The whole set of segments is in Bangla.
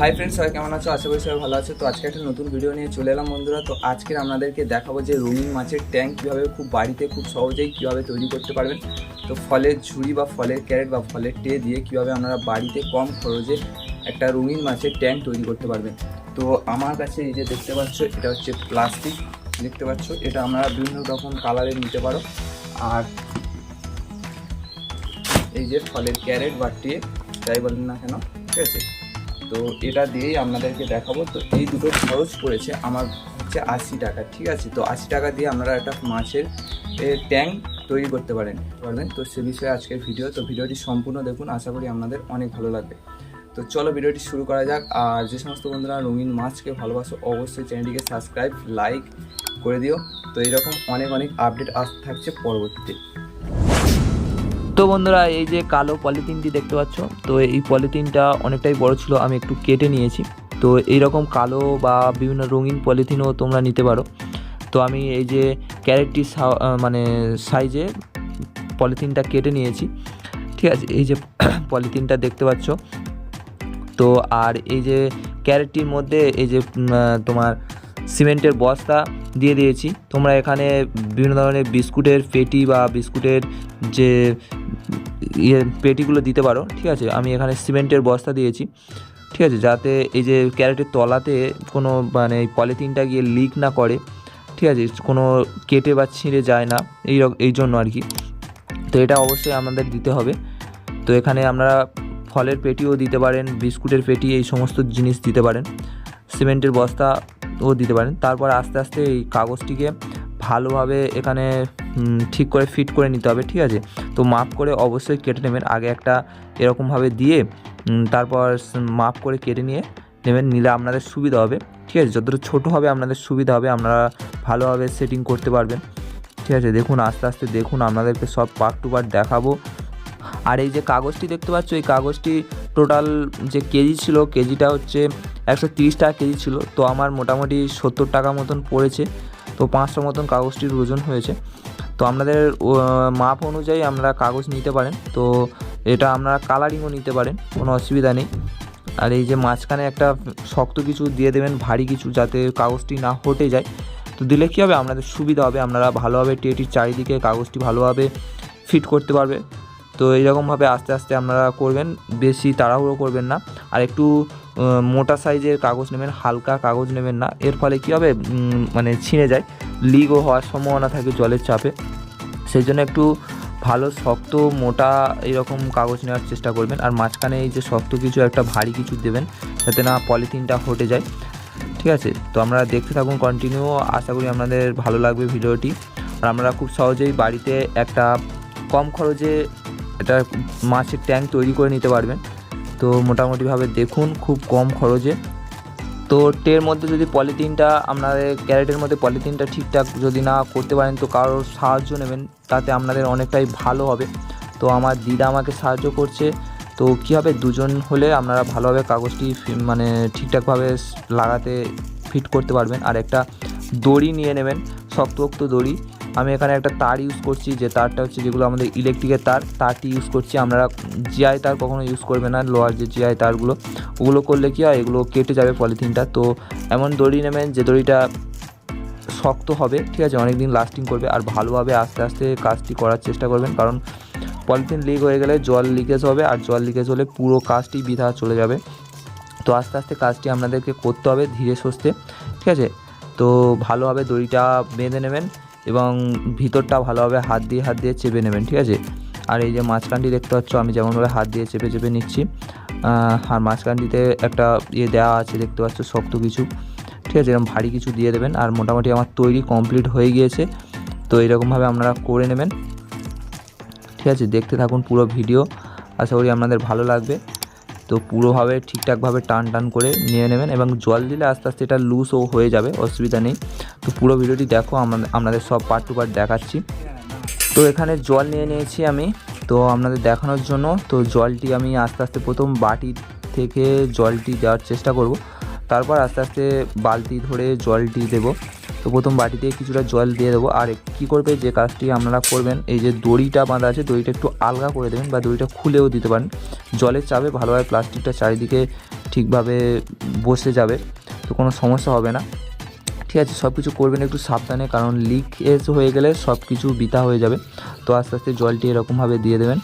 হাই ফ্রেন্ডস, সবাই কেমন আছো? আশা করি সবাই ভালো আছে। তো আজকে একটা নতুন ভিডিও নিয়ে চলে এলাম বন্ধুরা। তো আজকে আপনাদেরকে দেখাবো যে রঙিন মাছের ট্যাঙ্ক কীভাবে খুব বাড়িতে খুব সহজেই কীভাবে তৈরি করতে পারবেন। তো ফলের ঝুড়ি বা ফলের ক্যারেট বা ফলের ট্রে দিয়ে কীভাবে আপনারা বাড়িতে কম খরচে একটা রঙিন মাছের ট্যাঙ্ক তৈরি করতে পারবেন। তো আমার কাছে এই যে দেখতে পাচ্ছ, এটা হচ্ছে প্লাস্টিক। দেখতে পাচ্ছ, এটা আমরা বিভিন্ন রকম কালারের নিতে পারো। আর এই যে ফলের ক্যারেট বা ট্রে যাই বলেন না কেন, ঠিক আছে? তো এটা দিয়েই আপনাদেরকে দেখাবো। তো এই দুটো খরচ পড়েছে আমার হচ্ছে আশি টাকা, ঠিক আছে? তো আশি টাকা দিয়ে আপনারা একটা মাছের ট্যাঙ্ক তৈরি করতে পারেন, পারবেন? তো সে বিষয়ে আজকের ভিডিও, তো ভিডিওটি সম্পূর্ণ দেখুন, আশা করি আপনাদের অনেক ভালো লাগবে। তো চলো ভিডিওটি শুরু করা যাক, আর যে সমস্ত বন্ধুরা রঙিন মাছকে ভালোবাসো, অবশ্যই চ্যানেলটিকে সাবস্ক্রাইব, লাইক করে দিও। তো এরকম অনেক অনেক আপডেট আসতে থাকছে পরবর্তীতে। তো বন্ধুরা, এই যে কালো পলিথিনটি দেখতে পাচ্ছ, তো এই পলিথিনটা অনেকটাই বড় ছিল, আমি একটু কেটে নিয়েছি। তো এই রকম কালো বা বিভিন্ন রঙিন পলিথিনও তোমরা নিতে পারো। তো আমি এই যে ক্যারেটটি মানে সাইজে পলিথিনটা কেটে নিয়েছি। ঠিক আছে, এই যে পলিথিনটা দেখতে পাচ্ছ। তো আর এই যে ক্যারেটটির মধ্যে এই যে তোমার সিমেন্টের বস্তা দিয়ে দিয়েছি। তোমরা এখানে বিভিন্ন ধরনের বিস্কুটের পেটি বা বিস্কুটের যে ইয়ে পেটিগুলো দিতে পারো, ঠিক আছে? আমি এখানে সিমেন্টের বস্তা দিয়েছি, ঠিক আছে? যাতে এই যে ক্যারেটের তলাতে কোনো মানে পলিথিনটা গিয়ে লিক না করে, ঠিক আছে? কোনো কেটে বা ছিঁড়ে যায় না, এই এই জন্য আর কি। তো এটা অবশ্যই আমাদের দিতে হবে। তো এখানে আমরা ফলের পেটিও দিতে পারেন, বিস্কুটের পেটি, এই সমস্ত জিনিস দিতে পারেন। সিমেন্টের বস্তাও দিতে পারেন। তারপর আস্তে আস্তে এই কাগজটিকে ভালোভাবে এখানে ঠিক করে ফিট করে নিতে হবে, ঠিক আছে? তো মাপ করে অবশ্যই কেটে নেবেন। আগে একটা এরকমভাবে দিয়ে তারপর মাপ করে কেটে নিয়ে নেবেন। নিলে আপনাদের সুবিধা হবে, ঠিক আছে? যতটা ছোটো হবে আপনাদের সুবিধা হবে। আপনারা ভালোভাবে সেটিং করতে পারবেন, ঠিক আছে? দেখুন, আস্তে আস্তে দেখুন, আপনাদেরকে সব পার্ট টু পার্ট দেখাবো। আর এই যে কাগজটি দেখতে পাচ্ছ, এই কাগজটি টোটাল যে কেজি ছিল, কেজিটা হচ্ছে একশো তিরিশ টাকা কেজি ছিল। তো আমার মোটামুটি সত্তর টাকা মতন পড়েছে। তো পাঁচশো মতন কাগজটির ওজন হয়েছে। তো আপনাদের মাপ অনুযায়ী আমরা কাগজ নিতে পারেন। তো এটা আপনারা কালারিংও নিতে পারেন, কোনো অসুবিধা নেই। আর এই যে মাঝখানে একটা শক্ত কিছু দিয়ে দেবেন, ভারী কিছু, যাতে কাগজটি না হটে যায়। তো দিলে কী হবে? আপনাদের সুবিধা হবে। আপনারা ভালোভাবে টেটির চারিদিকে কাগজটি ভালোভাবে ফিট করতে পারবে। তো এইরকমভাবে আস্তে আস্তে আপনারা করবেন। বেশি তাড়াহুড়ো করবেন না। আর একটু মোটা সাইজের কাগজ নেবেন, হালকা কাগজ নেবেন না। এর ফলে কী হবে? মানে ছিঁড়ে যায়। লিকও হওয়ার সম্ভাবনা থাকে জলের চাপে। সেই জন্য একটু ভালো, শক্ত, মোটা এরকম কাগজ নেওয়ার চেষ্টা করবেন। আর মাঝখানে এই যে শক্ত কিছু, একটা ভারী কিছু দেবেন, যাতে না পলিথিনটা হটে যায়। ঠিক আছে? তো আমরা দেখতে থাকুন কন্টিনিউ আশা করি আপনাদের ভালো লাগবে ভিডিওটি। আর আমরা খুব সহজেই বাড়িতে একটা কম খরচে এটা মাছের ট্যাঙ্ক তৈরি করে নিতে পারবেন। তো মোটামুটিভাবে দেখুন, খুব কম খরচে। তো টের মধ্যে যদি পলিথিনটা, আপনাদের ক্যারেটের মধ্যে পলিথিনটা ঠিকঠাক যদি না করতে পারেন, তো কারোর সাহায্য নেবেন, তাতে আপনাদের অনেকটাই ভালো হবে। তো আমার দিদা আমাকে সাহায্য করছে। তো কী হবে, দুজন হলে আপনারা ভালোভাবে কাগজটি মানে ঠিকঠাকভাবে লাগাতে, ফিট করতে পারবেন। আর একটা দড়ি নিয়ে নেবেন, শক্তপোক্ত দড়ি। আমি এখানে একটা তার ইউজ করছি, যে তারটা হচ্ছে যেগুলো আমাদের ইলেকট্রিকের তার, তারটি ইউজ করছি। আমরা জিআই তার কখনো ইউজ করবে না লোহার যে জিআই তারগুলো। ওগুলো করলে কী হয়, এগুলো কেটে যাবে পলিথিনটা তো এমন দড়ি নেবেন যে দড়িটা শক্ত হবে, ঠিক আছে? অনেক দিন লাস্টিং করবে আর ভালোভাবে আস্তে আস্তে কাজটি করার চেষ্টা করবেন। কারণ পলিথিন লিক হয়ে গেলে জল লিকেজ হবে আর জল লিকেজ হলে পুরো কাজটি বৃথা চলে যাবে। তো আস্তে আস্তে কাজটি আপনাদেরকে করতে হবে ধীরে সুস্থে, ঠিক আছে? তো ভালোভাবে দড়িটা বেঁধে নেবেন। এবং ভিতরটা ভালোভাবে হাত দিয়ে হাত দিয়ে চেপে নেবেন, ঠিক আছে? আর এই যে মাঝখানটি দেখতে পাচ্ছ, আমি যেমনভাবে হাত দিয়ে চেপে চেপে নিচ্ছি আর মাঝখানটিতে একটা ইয়ে দেওয়া আছে, দেখতে পাচ্ছ, শক্ত কিছু, ঠিক আছে? এরকম ভারী কিছু দিয়ে দেবেন, আর মোটামুটি আমার তৈরি কমপ্লিট হয়ে গিয়েছে, তো এরকমভাবে আপনারা করে নেবেন, ঠিক আছে? দেখতে থাকুন পুরো ভিডিও, আশা করি আপনাদের ভালো লাগবে। তো পুরোভাবে ঠিকঠাকভাবে টান টান করে নিয়ে নেবেন এবং জল দিলে আস্তে আস্তে এটা লুজও হয়ে যাবে, অসুবিধা নেই। তো পুরো ভিডিওটি দেখো আমাদের সব পার্ট টু পার্ট দেখাচ্ছি। তো এখানে জল নিয়ে নিয়েছি আমি। তো আপনাদের দেখানোর জন্য, তো জলটি আমি আস্তে আস্তে প্রথম বাটি থেকে জলটি দেওয়ার চেষ্টা করব। তারপর আস্তে আস্তে বালতি ধরে জলটি দেবো। তো প্রথম বাটিতে কিছুটা জল দিয়ে দেবো। আর কী করবে, যে কাজটি আপনারা করবেন, এই যে দড়িটা বাঁধা আছে, দড়িটা একটু আলগা করে দেবেন বা দড়িটা খুলেও দিতে পারেন। জলের চাপে ভালোভাবে প্লাস্টিকটা চারিদিকে ঠিকভাবে বসে যাবে, তো কোনো সমস্যা হবে না। ঠিক আছে সব কিছু করবেন একটু সাবধানে, কারণ লিকেজ হয়ে গেলে সব কিছু বিতা হয়ে যাবে। তো আস্তে আস্তে জলটি এরকমভাবে দিয়ে দেবেন।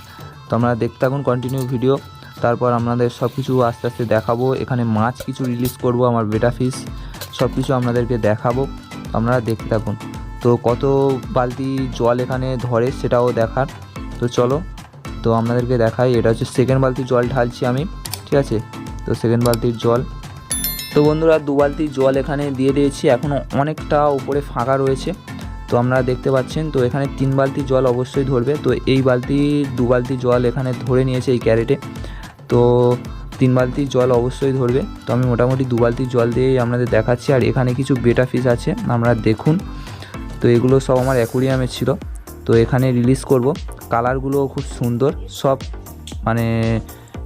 তো আমরা দেখতে থাকুন কন্টিনিউ ভিডিও তারপর আপনাদের সব কিছু আস্তে আস্তে দেখাবো। এখানে মাছ কিছু রিলিজ করব, আমার বেটা ফিস সব কিছু আপনাদেরকে দেখাবো। আপনারা দেখতে থাকুন। তো কত বালতি জল এখানে ধরে সেটাও দেখার। তো চলো, তো আপনাদেরকে দেখাই, এটা হচ্ছে সেকেন্ড বালতি জল ঢালছি আমি, ঠিক আছে? তো সেকেন্ড বালতির জল। তো বন্ধুরা, দু বালতি জল এখানে দিয়ে দিয়েছি এখনও অনেকটা উপরে ফাঁকা রয়েছে। তো আপনারা দেখতে পাচ্ছেন, তো এখানে তিন বালতি জল অবশ্যই ধরবে। তো এই বালতি, দু বালতি জল এখানে ধরে নিয়েছে এই ক্যারেটে। তো তিন বালতি জল অবশ্যই ধরবে। তো আমি মোটামুটি দু বালতি জল দিয়েই আপনাদের দেখাচ্ছি। আর এখানে কিছু বেটা ফিস আছে, আপনারা দেখুন। তো এগুলো সব আমার অ্যাকুরিয়ামে ছিল। তো এখানে রিলিজ করব। কালারগুলো খুব সুন্দর। সব মানে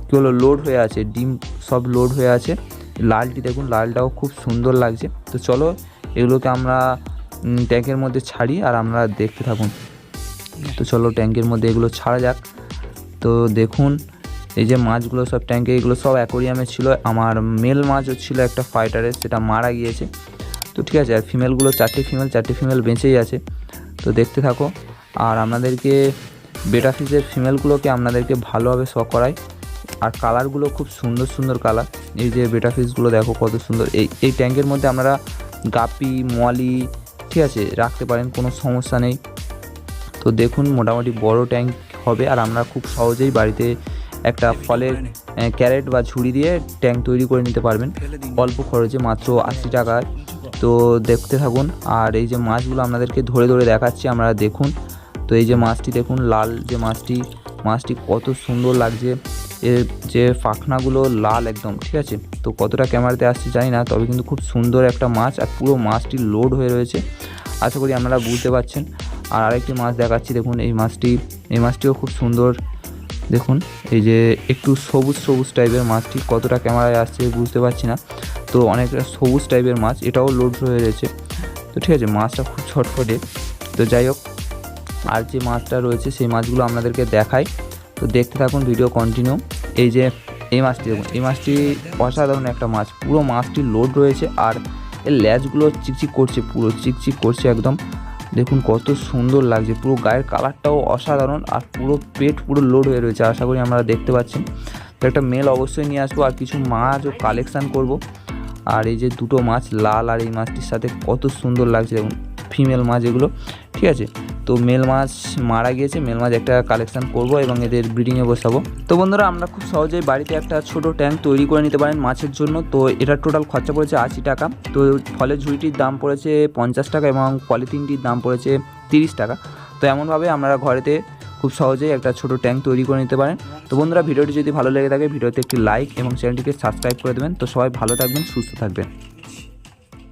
কী হলো লোড হয়ে আছে। ডিম সব লোড হয়ে আছে। লালটি দেখুন, লালটাও খুব সুন্দর লাগছে। তো চলো, এগুলোকে আমরা ট্যাঙ্কের মধ্যে ছাড়ি আর আমরা দেখতে থাকুন। তো চলো, ট্যাঙ্কের মধ্যে এগুলো ছাড়া যাক। তো দেখুন এই যে মাছগুলো সব ট্যাঙ্কে এগুলো সব অ্যাকোরিয়ামে ছিল। আমার মেল মাছও ছিল একটা ফাইটারের সেটা মারা গিয়েছে। তো ঠিক আছে, আর ফিমেলগুলো চারটে ফিমেল চারটে ফিমেল বেঁচেই আছে। তো দেখতে থাকো। আর আপনাদেরকে বেটা ফিসের ফিমেলগুলোকে আপনাদেরকে ভালোভাবে শখ করাই। আর কালারগুলো খুব সুন্দর সুন্দর কালার এই যে বেটা ফিসগুলো দেখো কত সুন্দর। এই এই ট্যাঙ্কের মধ্যে আপনারা গাপি, মলি, ঠিক আছে, রাখতে পারেন, কোনো সমস্যা নেই। তো দেখুন, মোটামুটি বড় ট্যাঙ্ক হবে। আর আমরা খুব সহজেই বাড়িতে একটা ফলের ক্যারেট বা ঝুড়ি দিয়ে ট্যাঙ্ক তৈরি করে নিতে পারবেন। অল্প খরচে মাত্র আশি টাকায় তো দেখতে থাকুন, আর এই যে মাছগুলো আপনাদেরকে ধরে ধরে দেখাচ্ছি, আপনারা দেখুন। তো এই যে মাছটি দেখুন, লাল যে মাছটি মাছটি কত সুন্দর লাগছে। এর যে ফাখনাগুলো লাল একদম, ঠিক আছে? তো কতটা ক্যামেরাতে আসছে জানি না, তবে কিন্তু খুব সুন্দর একটা মাছ, আর পুরো মাছটি লোড হয়ে রয়েছে। আশা করি আপনারা বুঝতে পারছেন। আর আরেকটি মাছ দেখাচ্ছি, দেখুন এই মাছটি। এই মাছটিও খুব সুন্দর দেখুন, এই যে একটু সবুজ সবুজ টাইপের মাছটি কতটা ক্যামেরায় আসছে বুঝতে পারছি না। তো অনেকটা সবুজ টাইপের মাছ, এটাও লোড হয়ে রয়েছে। তো ঠিক আছে, মাছটা খুব ছটফটে। তো যাই হোক, আর যে মাছটা রয়েছে, সেই মাছগুলো আপনাদেরকে দেখাই। তো দেখতে থাকুন ভিডিও কন্টিনিউ এই যে, এই মাছটি দেখুন, এই মাছটি অসাধারণ একটা মাছ। পুরো মাছটি লোড রয়েছে, আর এর ল্যাজগুলো চিকচিক করছে, পুরো চিকচিক করছে একদম। দেখুন কত সুন্দর লাগছে। পুরো গায়ের কালারটাও অসাধারণ আর পুরো পেট পুরো লোড হয়ে রয়েছে। আশা করি আমরা দেখতে পাচ্ছেন। তো একটা মেল অবশ্যই নিয়ে আসব আর কিছু মাছও কালেকশান করব। আর এই যে দুটো মাছ, লাল আর এই মাছটির সাথে কত সুন্দর লাগছে। দেখুন ফিমেল মাছ এগুলো। ঠিক আছে? তো মেল মাছ মারা গিয়েছে, মেল মাছ একটা কালেকশন করব এবং এদের ব্রিডিংয়ে বসাবো। তো বন্ধুরা, আমরা খুব সহজেই বাড়িতে একটা ছোট ট্যাঙ্ক তৈরি করে নিতে পারেন মাছের জন্য। তো এটার টোটাল খরচা পড়েছে আশি টাকা। তো ফলের ঝুড়িটির দাম পড়েছে পঞ্চাশ টাকা এবং পলিথিনটির দাম পড়েছে তিরিশ টাকা। তো এমনভাবে আমরা ঘরেতে খুব সহজেই একটা ছোট ট্যাঙ্ক তৈরি করে নিতে পারেন। তো বন্ধুরা, ভিডিওটি যদি ভালো লেগে থাকে, ভিডিওতে একটি লাইক এবং চ্যানেলটিকে সাবস্ক্রাইব করে দেবেন। তো সবাই ভালো থাকবেন, সুস্থ থাকবেন।